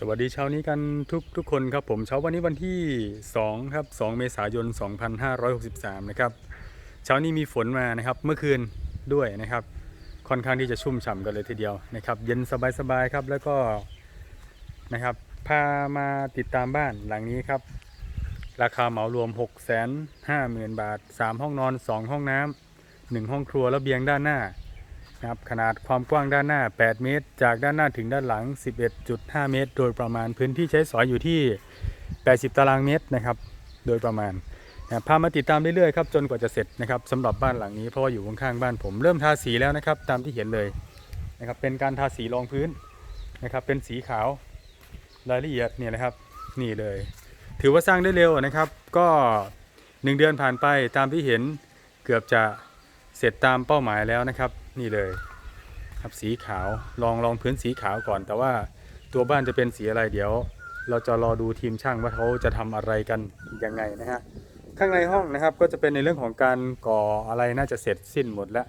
สวัสดีเช้านี้กันทุกทุกคนครับผมเช้าวันนี้วันที่ 2 ครับ 2 เมษายน 2563 นะครับ เช้านี้มีฝนมานะครับเมื่อคืนด้วยนะครับ ค่อนข้างที่จะชุ่มฉ่ำกันเลยทีเดียวนะครับ เย็นสบายๆครับแล้วก็นะครับพามาติดตามบ้านหลังนี้ครับ ราคาเหมารวม 6 5 0 0 0 0 บาท 3 ห้องนอน 2 ห้องน้ำ1ห้องครัวระเบียงด้านหน้า นะครับขนาดความกว้างด้านหน้า 8 เมตร จากด้านหน้าถึงด้านหลัง 11.5 เมตร โดยประมาณพื้นที่ใช้สอยอยู่ที่ 80 ตารางเมตรนะครับ โดยประมาณนะพามาติดตามเรื่อยๆครับจนกว่าจะเสร็จนะครับสำหรับบ้านหลังนี้เพราะว่าอยู่ข้างๆบ้านผมเริ่มทาสีแล้วนะครับ ตามที่เห็นเลยนะครับเป็นการทาสีรองพื้นนะครับ เป็นสีขาวรายละเอียดเนี่ยนะครับนี่เลย ถือว่าสร้างได้เร็วนะครับ ก็ 1 เดือนผ่านไปตามที่เห็นเกือบจะเสร็จตามเป้าหมายแล้วนะครับ นี่เลย ครับสีขาวลองลองพื้นสีขาวก่อน แต่ว่าตัวบ้านจะเป็นสีอะไรเดี๋ยว เราจะรอดูทีมช่างว่าเขาจะทำอะไรกันยังไงนะฮะข้างในห้องนะครับก็จะเป็นในเรื่องของการก่ออะไรน่าจะเสร็จสิ้นหมดแล้ว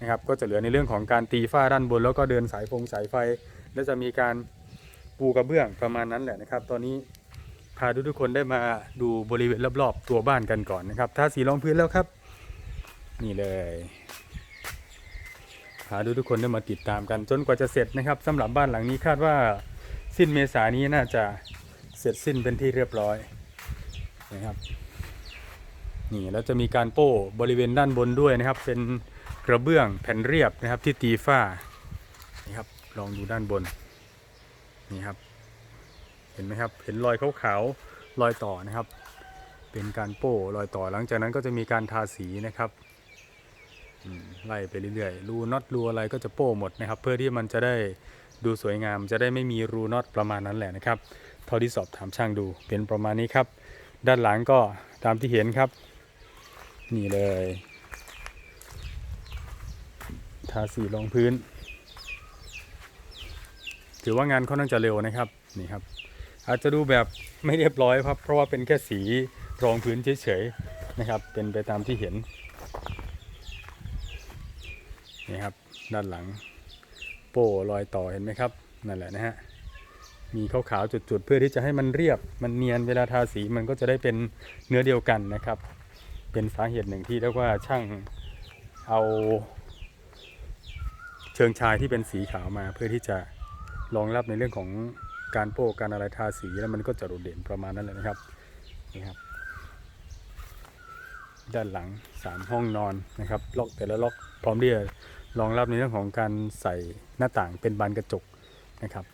นะครับ ก็จะเหลือในเรื่องของการตีฝ้าด้านบน แล้วก็เดินสายฟงสายไฟ แล้วจะมีการปูกระเบื้องประมาณนั้นแหละนะครับ ตอนนี้พาทุกๆคนได้มาดูบริเวณรอบๆ ตัวบ้านกันก่อนนะครับถ้าสีรองพื้นแล้วครับ นี่เลยาดูทุกคนได้มาติดตามกัน จนกว่าจะเสร็จนะครับสำหรับบ้านหลังนี้คาดว่าสิ้นเมษายนี้น่าจะเสร็จสิ้นเป็นที่เรียบร้อยนะครับนี่แล้วจะมีการโป้บริเวณด้านบนด้วยนะครับ เป็นกระเบื้องแผ่นเรียบนะครับที่ตีฝ้านี่ครับลองดูด้านบนนี่ครับ เห็นไหมครับเห็นรอยขาวๆรอยต่อนะครับ เป็นการโป้รอยต่อหลังจากนั้นก็จะมีการทาสีนะครับ ไล่ไปเรื่อยๆ รูน็อตรูอะไรก็จะโป้หมดนะครับ เพื่อที่มันจะได้ดูสวยงาม จะได้ไม่มีรูน็อตประมาณนั้นแหละนะครับ เท่าที่สอบถามช่างดูเป็นประมาณนี้ครับ ด้านหลังก็ตามที่เห็นครับ นี่เลยทาสีรองพื้น ถือว่างานค่อนข้างจะเร็วนะครับนี่ครับ อาจจะดูแบบไม่เรียบร้อยครับ เพราะว่าเป็นแค่สีรองพื้นเฉยๆนะครับ เป็นไปตามที่เห็น นี่ครับด้านหลังโป้รอยต่อเห็นไหมครับนั่นแหละนะฮะมีขาวๆจุดๆ เพื่อที่จะให้มันเรียบมันเนียนเวลาทาสีมันก็จะได้เป็นเนื้อเดียวกันนะครับ เป็นสาเหตุหนึ่งที่เรียกว่าช่างเอา เชิงชายที่เป็นสีขาวมาเพื่อที่จะรองรับในเรื่องของการโป้การอะไรทาสีแล้วมันก็จะโดดเด่นประมาณนั้นเลยนะครับนี่ครับ ด้านหลัง 3 ห้องนอนนะครับล็อกแต่ละล็อกพร้อมที่จะ รองรับในเรื่องของการใส่หน้าต่างเป็นบานกระจกนะครับ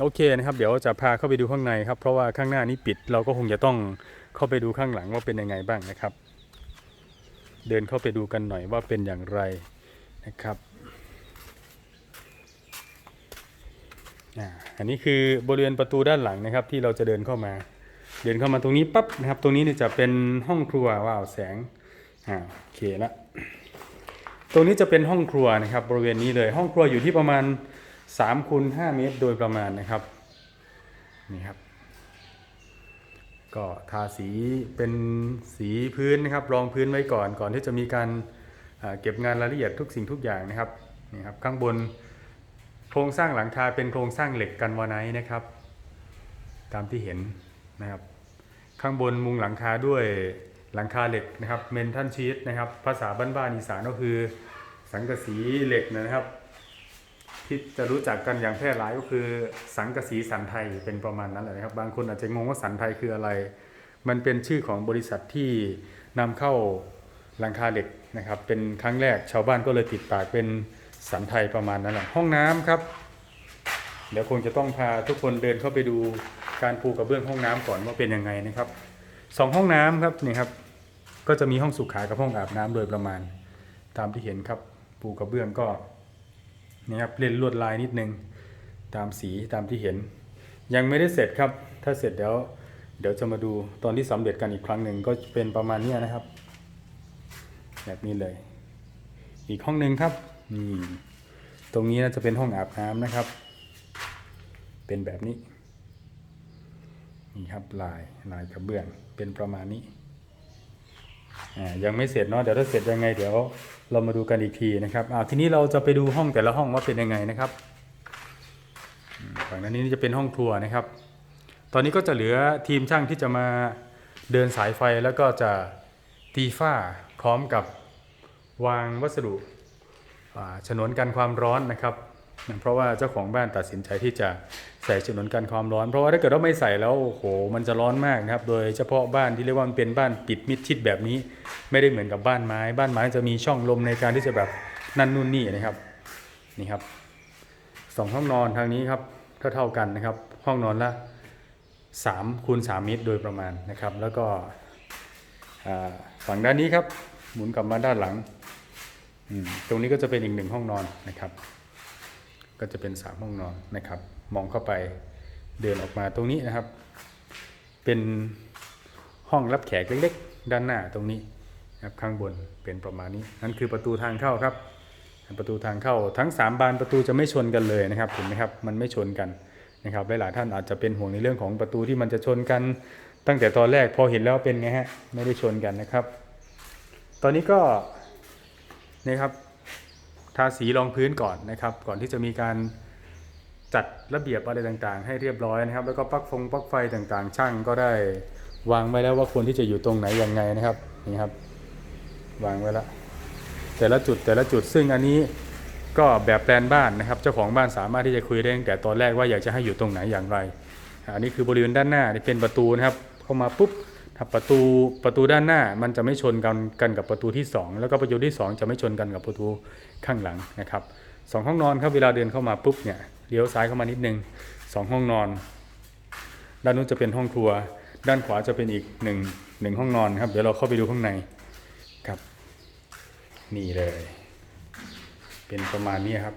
โอเคนะครับ เดี๋ยวจะพาเข้าไปดูข้างในครับ เพราะว่าข้างหน้านี้ปิดเราก็คงจะต้องเข้าไปดูข้างหลังว่าเป็นยังไงบ้างนะครับ เดินเข้าไปดูกันหน่อยว่าเป็นอย่างไรนะครับอันนี้คือบริเวณประตูด้านหลังนะครับที่เราจะเดินเข้ามา เดินเข้ามาตรงนี้ปั๊บนะครับ ตรงนี้เนี่ยจะเป็นห้องครัวว้าวแสงอ่าโอเคละต รงนี้จะเป็นห้องครัวนะครับ บริเวณนี้เลยห้องครัวอยู่ที่ประมาณ3คูณ5เมตรโดยประมาณนะครับนี่ครับ ก็ทาสีเป็นสีพื้นนะครับ รองพื้นไว้ก่อนก่อนที่จะมีการเก็บงานรายละเอียดทุกสิ่งทุกอย่างนะครับนี่ครับข้างบนโครงสร้างหลังคาเป็นโครงสร้างเหล็กกันวาไนนะครับ ตามที่เห็นนะครับ ข้างบนมุงหลังคาด้วย หลังคาเหล็กนะครับเมนทันชีตนะครับ ภาษาบ้านๆอีสานก็คือ สังกะสีเหล็กนะครับ ที่จะรู้จักกันอย่างแพร่หลายก็คือ สังกะสีสันไทยเป็นประมาณนั้นแหละนะครับ บางคนอาจจะงงว่าสันไทยคืออะไร มันเป็นชื่อของบริษัทที่นำเข้าหลังคาเหล็กนะครับ เป็นครั้งแรกชาวบ้านก็เลยติดปากเป็นสันไทยประมาณนั้นแหละห้องน้ำครับ เดี๋ยวคงจะต้องพาทุกคนเดินเข้าไปดูการปูกระเบื้องห้องน้ำก่อนว่าเป็นยังไงนะครับสองห้องน้ำครับนี่ครับ ก็จะมีห้องสุขากับห้องอาบน้ำโดยประมาณ ตามที่เห็นครับปูกระเบื้องก็นี่ครับเล่นลวดลายนิดนึง ตามสีตามที่เห็น ยังไม่ได้เสร็จครับ ถ้าเสร็จเดี๋ยวเดี๋ยวจะมาดูตอนที่สำเร็จกันอีกครั้งหนึ่งก็เป็นประมาณนี้นะครับ แบบนี้เลย อีกห้องหนึ่งครับนี่ตรงนี้น่าจะเป็นห้องอาบน้ำนะครับ เป็นแบบนี้นี่ครับลายลายกระเบื้องเป็นประมาณนี้ ยังไม่เสร็จเนาะเดี๋ยวถ้าเสร็จยังไงเดี๋ยวเรามาดูกันอีกทีนะครับอ่าทีนี้เราจะไปดูห้องแต่ละห้องว่าเป็นยังไงนะครับฝั่งด้นนี้จะเป็นห้องครัวนะครับ ตอนนี้ก็จะเหลือทีมช่างที่จะมาเดินสายไฟแล้วก็จะตีฝ้าพร้อมกับวางวัสดุฉนวนกันความร้อนนะครับ เพราะว่าเจ้าของบ้านตัดสินใจที่จะใส่ฉนวนกันความร้อน เพราะว่าถ้าเกิดว่าไม่ใส่แล้วโอ้โหมันจะร้อนมากนะครับ โดยเฉพาะบ้านที่เรียกว่ามันเป็นบ้านปิดมิดชิดแบบนี้ ไม่ได้เหมือนกับบ้านไม้ บ้านไม้จะมีช่องลมในการที่จะแบบนั่นนู่นนี่นะครับนี่ครับสองห้องนอนทางนี้ครับเท่าเท่ากันนะครับ ห้องนอนละ3คูณ3เมตรโดยประมาณนะครับ แล้วก็ฝั่งด้านนี้ครับหมุนกลับมาด้านหลัง ตรงนี้ก็จะเป็นอีกหนึ่งห้องนอนนะครับ ก็จะเป็น 3 ห้องนอนนะครับ มองเข้าไปเดินออกมาตรงนี้นะครับ เป็นห้องรับแขกเล็กๆ ด้านหน้าตรงนี้นะครับข้างบนเป็นประมาณนี้ นั่นคือประตูทางเข้าครับ ประตูทางเข้าทั้ง 3 บานประตูจะไม่ชนกันเลยนะครับเห็นไหมครับมันไม่ชนกันนะครับหลายๆท่านอาจจะเป็นห่วงในเรื่องของประตูที่มันจะชนกัน ตั้งแต่ตอนแรกพอเห็นแล้วเป็นไงฮะไม่ได้ชนกันนะครับ ตอนนี้ก็นี่ครับ ทาสีรองพื้นก่อนนะครับ ก่อนที่จะมีการจัดระเบียบอะไรต่างๆ ให้เรียบร้อยนะครับ แล้วก็ปลั๊กฟงปลั๊กไฟต่างๆ ช่างก็ได้วางไว้แล้วว่าควรที่จะอยู่ตรงไหนยังไงนะครับนี่ครับ วางไว้แล้วแต่ละจุดแต่ละจุดซึ่งอันนี้ก็แบบแปลนบ้านนะครับ เจ้าของบ้านสามารถที่จะคุยได้ตั้งแต่ตอนแรกว่าอยากจะให้อยู่ตรงไหนอย่างไรอันนี้คือบริเวณด้านหน้านี่เป็นประตูนะครับ เข้ามาปุ๊บถ้าประตูประตูด้านหน้ามันจะไม่ชนกันกันกับประตูที่ 2 แล้วก็ประตูที่ 2 จะไม่ชนกันกับประตู ข้างหลังนะครับสองห้องนอนครับเวลาเดินเข้ามาปุ๊บเนี่ยเลี้ยวซ้ายเข้ามานิดนึงสองห้องนอน ด้านนู้นจะเป็นห้องครัว ด้านขวาจะเป็นอีกหนึ่งหนึ่งห้องนอนครับเดี๋ยวเราเข้าไปดูข้างในครับ นี่เลย เป็นประมาณนี้ครับ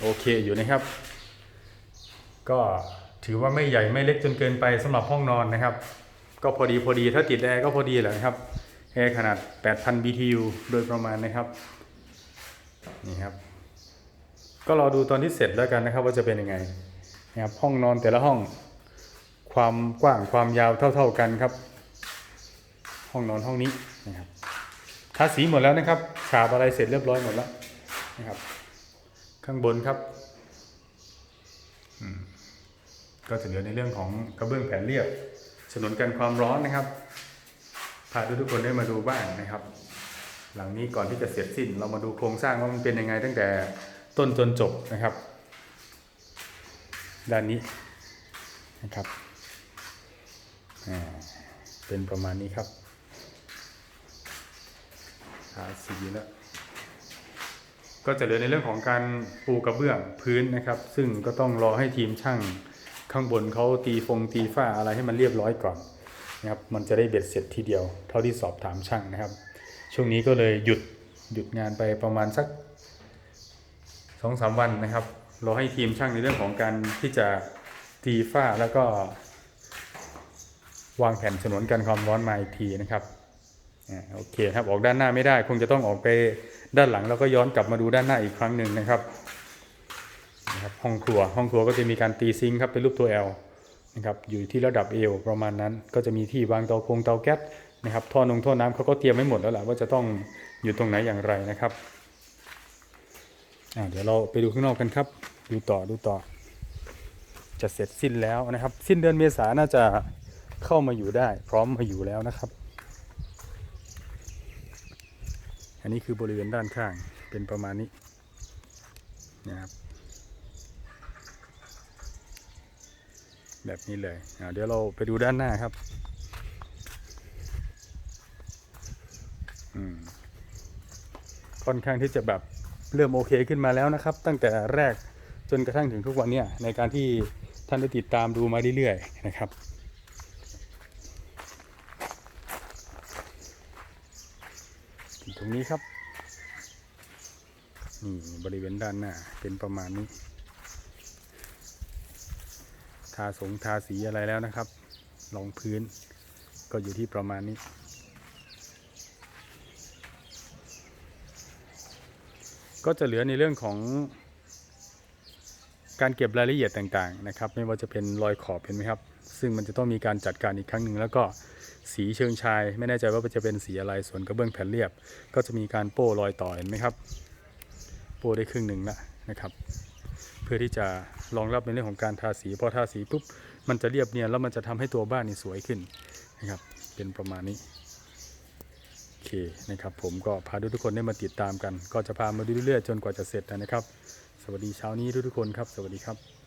โอเคอยู่นะครับ ก็ถือว่าไม่ใหญ่ไม่เล็กจนเกินไปสำหรับห้องนอนนะครับ ก็พอดีพอดีถ้าติดแอร์ก็พอดีแหละนะครับ แอร์ขนาด 8,000 BTU โดยประมาณนะครับ นี่ครับ ก็รอดูตอนที่เสร็จแล้วกันนะครับว่าจะเป็นยังไงนะครับห้องนอนแต่ละห้องความกว้างความยาวเท่า ๆกันครับ ห้องนอนห้องนี้นะครับทาสีหมดแล้วนะครับฉาบอะไรเสร็จเรียบร้อยหมดแล้วนะครับ ข้างบนครับก็จะเหลือในเรื่องของกระเบื้องแผ่นเรียบฉนวนกันความร้อนนะครับ พาทุกคนได้มาดูบ้านนะครับ หลังนี้ก่อนที่จะเสร็จสิ้น เรามาดูโครงสร้างว่ามันเป็นยังไงตั้งแต่ต้นจนจบนะครับ ด้านนี้นะครับเป็นประมาณนี้ครับทาสีแล้วก็จะเหลือในเรื่องของการปูกระเบื้องพื้นนะครับ ซึ่งก็ต้องรอให้ทีมช่างข้างบนเขาตีฟงตีฝ้าอะไรให้มันเรียบร้อยก่อน นะครับมันจะได้เบ็ดเสร็จทีเดียว เท่าที่สอบถามช่างนะครับ ช่วงนี้ก็เลยหยุดหยุดงานไปประมาณสักสองสามวันนะครับรอให้ทีมช่างในเรื่องของการที่จะตีฝ้าแล้วก็ วางแผ่นฉนวนกันความร้อนมาอีกทีนะครับอ่าโอเคครับออกด้านหน้าไม่ได้ คงจะต้องออกไปด้านหลังแล้วก็ย้อนกลับมาดูด้านหน้าอีกครั้งหนึ่งนะครับนะครับห้องครัวห้องครัวก็จะมีการตีซิงค์ครับเป็นรูปตัว L นะครับอยู่ที่ระดับเอวประมาณนั้น ก็จะมีที่วางเตาคงเตาแก๊สนะครับท่อนงท่อน้ำเขาก็เตรียมไว้หมดแล้วแหละว่าจะต้องอยู่ตรงไหนอย่างไรนะครับเดี๋ยวเราไปดูข้างนอกกันครับ ดูต่อดูต่อ จะเสร็จสิ้นแล้วนะครับ สิ้นเดือนเมษาน่าจะเข้ามาอยู่ได้ พร้อมมาอยู่แล้วนะครับ อันนี้คือบริเวณด้านข้างเป็นประมาณนี้นะครับ แบบนี้เลยเดี๋ยวเราไปดูด้านหน้าครับอืมค่อนข้างที่จะแบบเริ่มโอเคขึ้นมาแล้วนะครับ ตั้งแต่แรกจนกระทั่งถึงทุกวันเนี้ยในการที่ท่านได้ติดตามดูมาเรื่อยๆนะครับตรงนี้ครับนี่บริเวณด้านหน้าเป็นประมาณนี้าสงทาสีอะไรแล้วนะครับรองพื้นก็อยู่ที่ประมาณนี้ ก็จะเหลือในเรื่องของการเก็บรายละเอียดต่างๆนะครับ ไม่ว่าจะเป็นรอยขอบเห็นไหมครับ ซึ่งมันจะต้องมีการจัดการอีกครั้งหนึ่งแล้วก็สีเชิงชาย ไม่แน่ใจว่าจะเป็นสีอะไรส่วนกระเบื้องแผ่นเรียบ ก็จะมีการโป้รอยต่อเห็นไหมครับ โป้ได้ครึ่งหนึ่งแล้วนะครับ พพื่อที่จะรองรับในเรื่องของการทาสีพอทาสีปุ๊บมันจะเรียบเนียนแล้วมันจะทำให้ตัวบ้านนี่สวยขึ้นนะครับเป็นประมาณนี้โอเคนะครับผมก็พาทุกคนได้มาติดตามกัน ก็จะพามาดูเรื่อยๆจนกว่าจะเสร็จนะครับ สวัสดีเช้านี้ทุกๆคนครับ สวัสดีครับ